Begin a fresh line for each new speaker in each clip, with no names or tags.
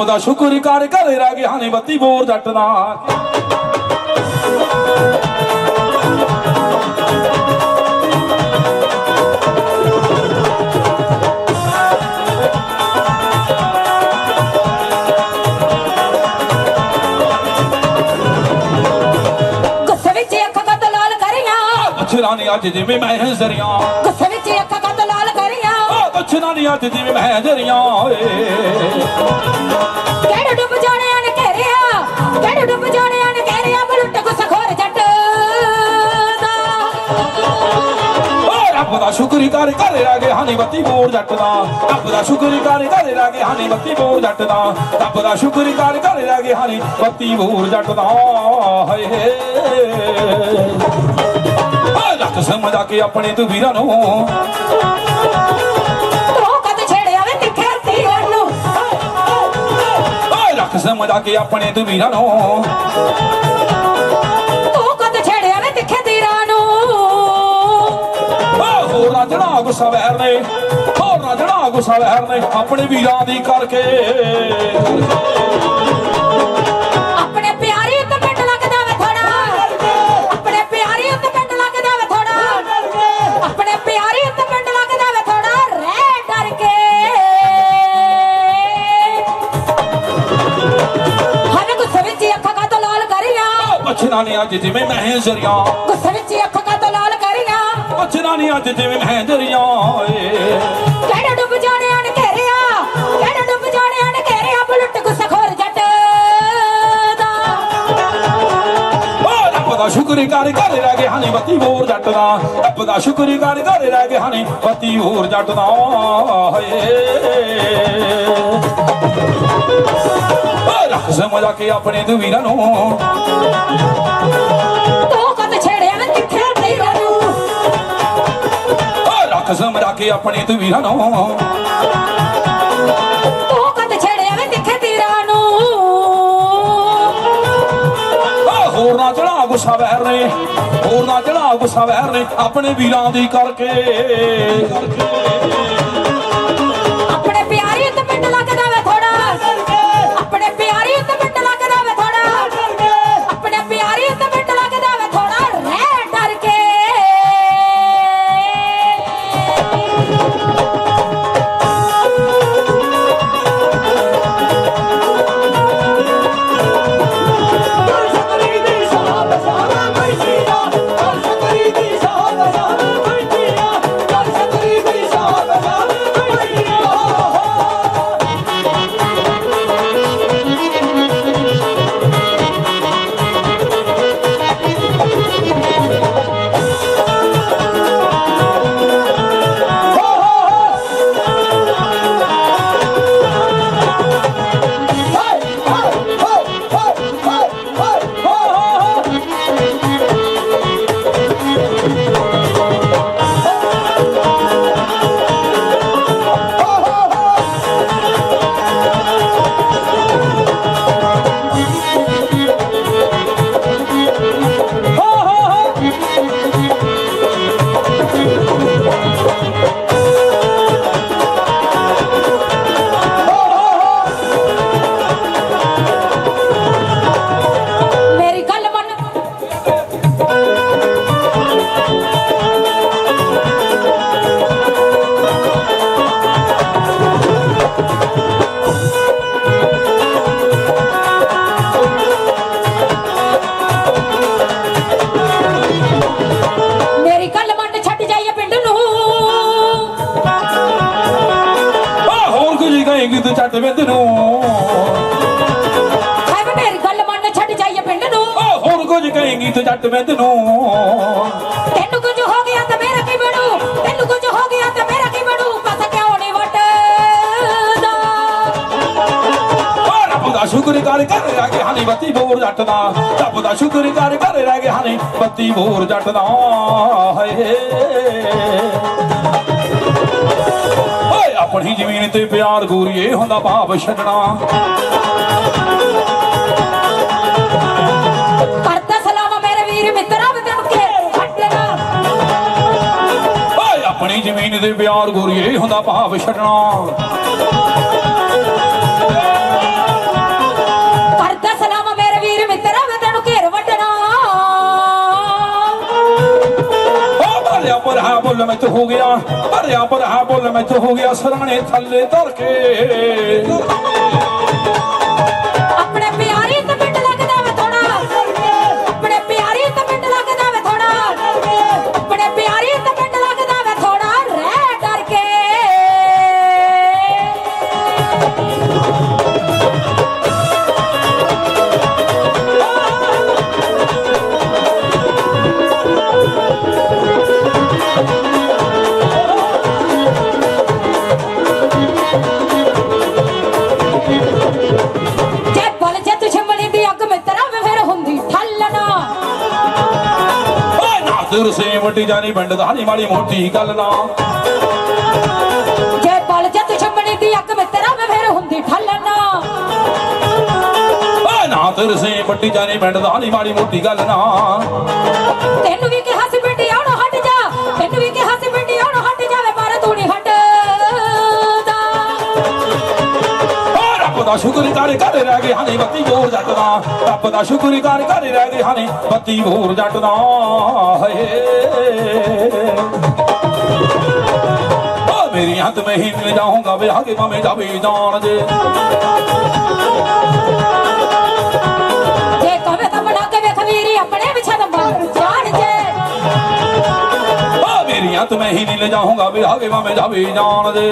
ਰੱਬ ਦਾ ਸ਼ੁਕਰ ਕਰ ਘਰੇ ਰਹਿ ਗਿਆ ਨੇ ਬੱਤੀ ਬੋਰ ਜੱਟ ਦਾ
ਗੁੱਸੇ ਵਿੱਚ ਅੱਖਾਂ ਕੱਦ ਲਾਲ ਕਰੀਆਂ।
ਪੁੱਛਣਾ ਨਹੀਂ ਅੱਜ ਜਿਵੇਂ ਮੈਂ ਜ਼ਰੀਆਂ
ਗੁੱਸੇ ਵਿੱਚ ਅੱਖਾਂ
ਪੁੱਛਣਾ ਨਹੀਂ ਅੱਜ ਜਿਵੇਂ ਮੈਂ ਜ਼ਰੀਆਂ ਓਏ।
ਕਿਹੜੇ ਡੁੱਬ ਜਾਣਿਆਂ ਨੇ ਘੇਰਿਆ? ਕਿਹੜੇ ਡੁੱਬ ਜਾਣਿਆਂ ਨੇ ਘੇਰਿਆ? ਬਲੁੱਟ ਗੁੱਸਾ ਖੋਰ ਜੱਟ ਦਾ।
ਓ ਰੱਬ ਦਾ ਸ਼ੁਕਰ ਕਰ ਘਰੇ ਰਹਿ ਗਿਆ ਹਾਨੀ ਬੱਤੀ ਬੋਰ ਜੱਟ ਦਾ। ਰੱਬ ਦਾ ਸ਼ੁਕਰ ਕਰ ਘਰੇ ਰਹਿ ਗਿਆ ਹਾਨੀ ਬੱਤੀ ਬੋਰ ਜੱਟ ਦਾ। ਰੱਬ ਦਾ ਸ਼ੁਕਰ ਕਰ ਘਰੇ ਰਹਿ ਗਿਆ ਹਾਨੀ ਬੱਤੀ ਬੋਰ ਜੱਟ ਦਾ। ਹਾਏ ਓ ਲੱਖ ਸਮਝਾ ਕੇ ਆਪਣੇ ਤੂੰ ਵੀਰਾਂ ਨੂੰ। ਸਮਝਾ ਕੇ ਆਪਣੇ ਤੂੰ ਵੀਰਾਂ ਨੂੰ।
ਤੂੰ ਕਦ ਛੇੜਿਆ ਵੇ ਤਿੱਖੇ ਤੀਰਾਂ ਨੂੰ।
ਓ ਹੋਰ ਨਾ ਜਣਾ ਗੁੱਸਾ ਵਹਿਰ ਨੇ ਹੋਰ ਨਾ ਜਣਾ ਗੁੱਸਾ ਵਹਿਰ ਨੇ ਆਪਣੇ ਵੀਰਾਂ ਦੀ ਕਰਕੇ। ਪੁੱਛਣਾ ਨਹੀਂ ਅੱਜ ਜਿਵੇਂ ਮੈਂ ਜ਼ਰੀਆਂ।
ਗੁੱਸੇ ਵਿੱਚ ਹੀ ਅੱਖਾਂ ਕਾਤੋਂ ਲਾਲ ਕਰੀਆਂ।
ਪੁੱਛਣਾ ਨਹੀਂ ਅੱਜ ਜਿਵੇਂ ਮੈਂ ਜ਼ਰੀਆਂ ਓਏ।
ਕਿਹੜੇ ਡੁੱਬ ਜਾਣਿਆਂ
ਸ਼ੁਕਰ ਕਰ ਘਰੇ ਰਹਿ ਗਏ ਹਾਨੀ ਬੱਤੀ ਹੋਰ ਜੱਟ ਦਾ। ਰੱਬ ਦਾ ਸ਼ੁਕਰ ਕਰ ਘਰੇ ਰਹਿ ਗਏ ਹਾਨੀ ਬੱਤੀ ਹੋਰ ਜੱਟ ਦਾ। ਹਾਏ। ਰੱਖ ਸਮਝਾ ਕੇ ਆਪਣੇ ਤੂੰ ਵੀਰਾਂ ਨੂੰ।
ਤੂੰ ਕਦ ਛੇੜਿਆ ਵੇ ਤਿੱਖੇ ਤੀਰਾਂ ਨੂੰ?
ਰੱਖ ਸਮਝਾ ਕੇ ਆਪਣੇ ਤੂੰ ਵੀਰਾਂ ਨੂੰ। ਗੁੱਸਾ ਵਹਿਰ ਨੇ ਹੋਰ ਨਾ ਚੜਾ ਗੁੱਸਾ ਵਹਿਰ ਨੇ? ਆਪਣੇ ਵੀਰਾਂ ਦੀ ਕਰਕੇ।
ਆਪਣੇ ਪਿਆਰੇ ਉੱਤੇ ਪਿੰਡ ਲੱਗਦਾ ਛੱਡ
ਵਿੰਦ ਨੂੰ
ਹਾਏ ਵੇ ਮੇਰੀ ਗੱਲ ਮੰਨ ਛੱਡ ਜਾਈਏ ਪਿੰਡ ਨੂੰ
ਓ ਹੋਰ ਕੁਝ ਕਹੇਂਗੀ ਤੂੰ ਜੱਟ ਵਿੰਦ ਨੂੰ
ਤੈਨੂੰ ਕੁਝ ਹੋ ਗਿਆ ਤਾਂ ਮੇਰਾ ਕੀ ਬਣੂ ਤੈਨੂੰ ਕੁਝ ਹੋ ਗਿਆ ਤਾਂ ਮੇਰਾ ਕੀ ਬਣੂ ਪਤਾ ਕਿਉਂ ਨਹੀਂ ਵਟਦਾ
ਓ ਰੱਬ ਦਾ ਸ਼ੁਕਰ ਕਰ ਘਰੇ ਰਹਿ ਗਏ ਹਾਨੀ ਬੱਤੀ ਬੋਰ ਜੱਟ ਦਾ ਰੱਬ ਦਾ ਸ਼ੁਕਰ ਕਰ ਘਰੇ ਰਹਿ ਗਏ ਹਾਨੀ ਬੱਤੀ ਬੋਰ ਜੱਟ ਦਾ ਹਾਏ ਓਏ ਆਪਣੀ ਜ਼ਮੀਨ ਤੇ ਪਿਆਰ ਗੋਰੀਏ ਹੁੰਦਾ ਭਾਵ ਛੱਡਣਾ।
ਕਰਦਾ ਸਲਾਮ ਮੇਰੇ ਵੀਰ ਮਿੱਤਰਾਂ ਤੈਨੂੰ ਕੇ ਛੱਡਣਾ
ਓਏ ਆਪਣੀ ਜ਼ਮੀਨ ਦੇ ਪਿਆਰ ਗੋਰੀਏ ਹੁੰਦਾ ਭਾਵ ਛੱਡਣਾ। ਮੈਥੋਂ ਹੋ ਗਿਆ। ਭਰਿਆ ਭਰਾ ਬੁੱਲ ਮੈਥੋਂ ਹੋ ਗਿਆ। ਸਰਾਣੇ ਥੱਲੇ ਧਰ ਕੇ। ਵੱਡੀ ਜਾਨੀ ਪਿੰਡ ਦਾ ਨੀ ਮਾੜੀ ਮੋਟੀ ਗੱਲ ਨਾ।
ਜੇ ਬਲ ਜੇ ਦੁਸ਼ਮਣੀ ਦੀ ਅੱਗ ਮਿੱਤਰਾ ਵੇ ਫਿਰ ਹੁੰਦੀ ਠੱਲਣਾ
ਓਏ ਨਾ ਦਰ ਸੇ ਵੱਡੀ ਜਾਨੀ ਪਿੰਡ ਦਾ ਨੀ ਮਾੜੀ ਮੋਟੀ ਗੱਲ ਨਾ।
ਤੈਨੂੰ ਵੀ ਕਿਹਾ ਸੀ ਪਿੰਡੀ ਆਉਣ ਹਟ ਜਾ। ਤੈਨੂੰ ਵੀ ਕਿਹਾ ਸੀ ਪਿੰਡੀ ਆਉਣ ਹਟ ਜਾਵੇ ਪਰ ਤੂੰ ਨਹੀਂ ਹਟਦਾ।
ਓ ਰੱਬ ਦਾ ਸ਼ੁਕਰ ਕਰ ਕਰ ਰਹਿ ਗਏ ਹਨੀ ਬੱਤੀ ਬੋਰ ਜੱਟ ਦਾ। ਰੱਬ ਦਾ ਸ਼ੁਕਰ ਕਰ ਕਰ ਰਹਿ ਗਏ ਹਨੀ ਬੱਤੀ ਬੋਰ ਜੱਟ ਦਾ। ਹਏ। ਓ ਮੇਰੀ ਹੱਥ ਮੈਂ ਹੀ ਮਿਲ ਜਾਊਂਗਾ? ਵੇ ਆਗੇ ਮਾਮੇ ਜਾਵੇ ਜਾਣ ਜੇ।
ਜੇ ਕਵੇ ਤਾਂ ਬਣਾ ਕੇ ਵੇਖ ਵੀਰੀ ਆਪਣੇ ਵਿਛੇ ਦਾ ਮਨ ਜਾਣ ਜੇ।
ਓ ਮੇਰੀ ਹੱਥ ਮੈਂ ਹੀ ਮਿਲ ਜਾਊਂਗਾ ਵੇ ਆਗੇ ਮਾਮੇ ਜਾਵੇ ਜਾਣ ਜੇ।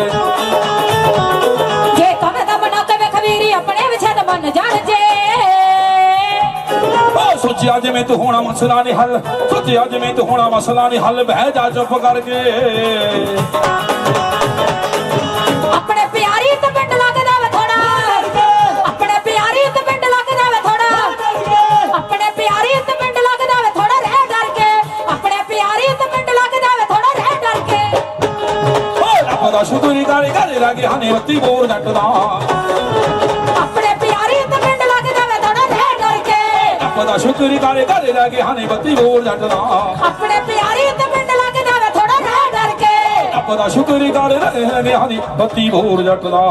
ਜੇ ਕਵੇ ਤਾਂ ਬਣਾ ਕੇ ਵੇਖ ਵੀਰੀ ਆਪਣੇ ਵਿਛੇ ਦਾ ਮਨ ਜਾਣ ਜੇ।
ਓ ਸੋਚਿਆ ਜਿਵੇਂ ਤੂੰ ਹੋਣਾ ਮਸਲਾ ਨਹੀਂ ਹੱਲ ਸੋਚਿਆ ਜਿਵੇਂ ਤੂੰ ਹੋਣਾ ਮਸਲਾ ਨਹੀਂ ਹੱਲ ਬਹਿ ਜਾ ਚੁੱਪ ਕਰਕੇ।
ਆਪਣੇ ਪਿਆਰੀ ਤੇ ਪਿੰਡ ਲੱਗਦਾ ਵੇ ਥੋੜਾ ਆਪਣੇ ਪਿਆਰੀ ਤੇ ਪਿੰਡ ਲੱਗਦਾ ਵੇ ਥੋੜਾ ਆਪਣੇ ਪਿਆਰੀ ਤੇ ਪਿੰਡ ਲੱਗਦਾ ਵੇ ਥੋੜਾ ਰਹਿ ਡਰ ਕੇ। ਆਪਣੇ ਪਿਆਰੀ ਤੇ ਪਿੰਡ ਲੱਗਦਾ ਵੇ ਥੋੜਾ ਰਹਿ ਡਰ ਕੇ।
ਓ ਰੱਬ ਦਾ ਸ਼ੁਕਰ ਕਰ ਕਰ ਲਾਗੇ ਹਨੀ ਬੱਤੀ ਬੋਰ ਜੱਟ ਦਾ ਰੱਬ ਦਾ ਸ਼ੁਕਰ ਕਰ ਕਰ ਲਾਗੇ ਹਨੀ ਬੱਤੀ ਬੋਰ ਜੱਟ ਦਾ।
ਆਪਣੇ ਪਿਆਰੀ ਤੇ ਪਿੰਡ ਲੱਗਦਾ ਵੇ ਥੋੜਾ ਰਹਿ ਡਰ ਕੇ।
ਰੱਬ ਦਾ ਸ਼ੁਕਰ ਕਰ ਲਾਗੇ ਹਨੀ ਬੱਤੀ ਬੋਰ ਜੱਟ ਦਾ।